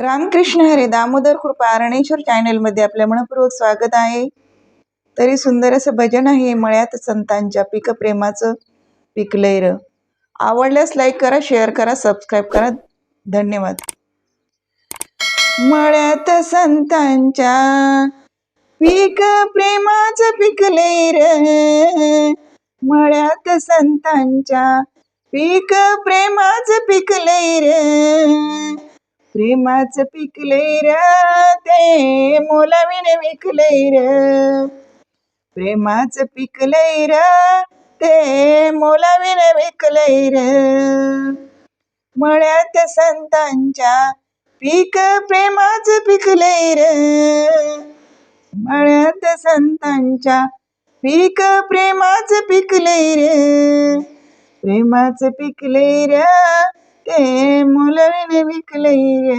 रामकृष्ण हरे दामोदर कृपा अरणेश्वर चॅनलमध्ये आपल्या मनपूर्वक स्वागत आहे. तरी सुंदर असं भजन आहे मळ्यात संतांच्या पीक प्रेमाचं पिकलैर र. आवडल्यास लाईक करा शेअर करा सबस्क्राईब करा. धन्यवाद. मळ्यात संतांच्या पीक प्रेमाचं पिकलैर र. मळ्यात संतांच्या पीक प्रेमाचं पिकलंय र. प्रेमाचं पिकले र ते मोलाविने विकले र. प्रेमाचं पिकले र ते मोलाविने विकले र. मळ्यात संतांच्या पीक प्रेमाचं पिकले र. मळ्यात संतांच्या पीक प्रेमाचं पिकले र. प्रेमाचं पिकले र ते मुलविने विकलंय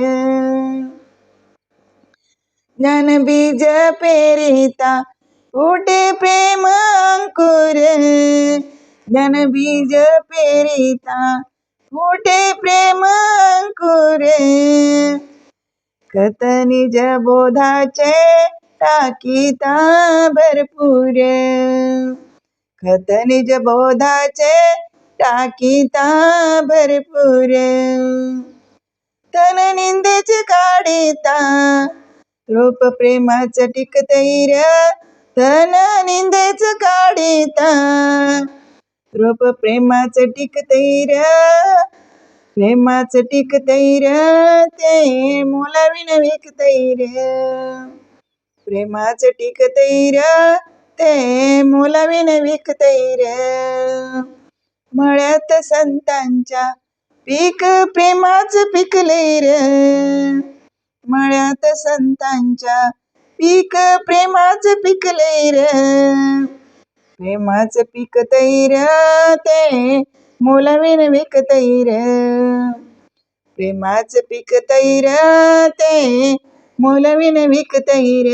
ज्ञान बीज पेरिता फुटे प्रेम अंकुर ज्ञान बीज पेरिता फुटे प्रेम अंकुर कत निज बोधाचे टाकिता भरपूर खत निज बोधाचे टाकीता भरपूर. तन निंदेचे काढिता. रूप प्रेमाचं टिकतैर तन निंदेच काढिता. रूप प्रेमाचं टिकतैर प्रेमाचं टिकतैर ते मोलाविन विकतैर प्रेमाचं टिकतैर ते मोलाविन विकतैर मळ्यात संतांच्या पीक प्रेमाच पिकले र. मळ्यात संतांच्या पीक प्रेमाचं पिकले र. प्रेमाचं पीक तैर ते मोलावीन विक तैर प्रेमाचं पीक तैर ते मोलाविन विक तैर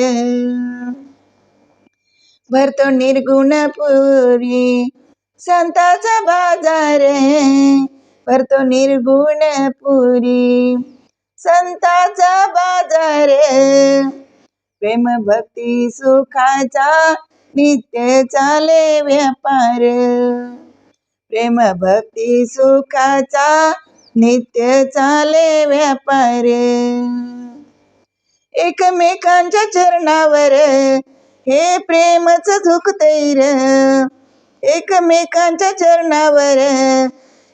भरतो निर्गुण पुरी संताचा बाजार परतो निर्गुण पुरी. संताचा बाजार प्रेम भक्ती सुखाचा नित्य चाले व्यापार. प्रेम भक्ती सुखाचा नित्य चाले व्यापार. एकमेकांच्या चरणावर हे प्रेमच झुकतैर एकमेकांच्या चरणावर.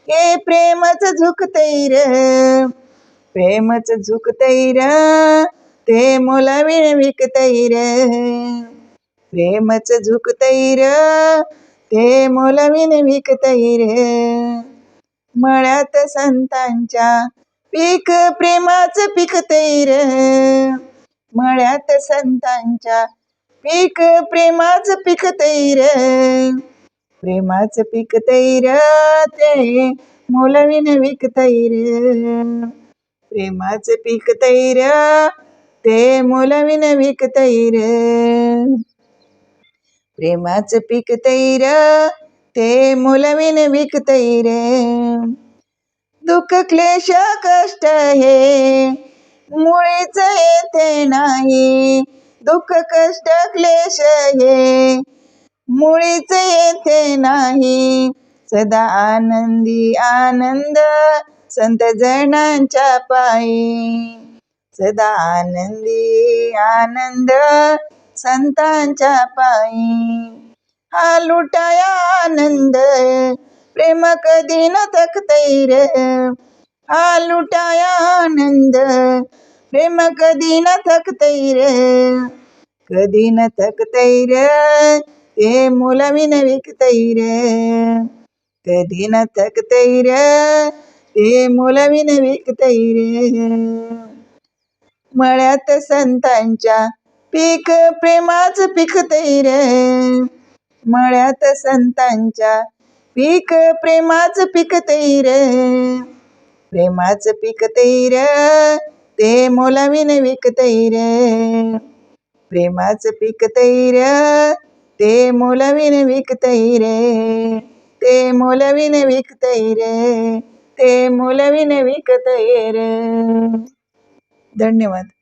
हे प्रेमच झुकतैर. प्रेमच झुकतैर. ते मोलाविण विकतैर. प्रेमच झुकतैर. ते मोलाविण विकतैर. मळ्यात संतांच्या पीक प्रेमाचं पिकतैर. मळ्यात संतांच्या पीक प्रेमाचं पिकतैर. प्रेमाचं पिकतैर ते मोलविन विकतैर प्रेमाचं पिकतैर ते मोलविन विकतैर प्रेमाचं पिकतैर ते मोलविन विकतैर दुःख क्लेश कष्ट हे मुळीच येते नाही. दुःख कष्ट क्लेश हे मुळीच येते नाही. सदा आनंदी आनंद संत जणांच्या पायी. सदा आनंदी आनंद संतांच्या पायी. हा लुटाया आनंद प्रेम कधी न तकतैर हा लुटाया आनंद प्रेम कधी न थकतैर कधी न थकतैर ते मुलविन विकतैर कधी न थकतैर ते मुलविन विकतैर मळ्यात संतांच्या पीक प्रेमाच पिकतैर मळ्यात संतांच्या पीक प्रेमाच पिकतैर प्रेमाच पिकतैर ते मुलविन विकतैर प्रेमाच पिकतैर ते मोलाविन रे. ते मोलविन रे. ते मोलविन रे. धन्यवाद.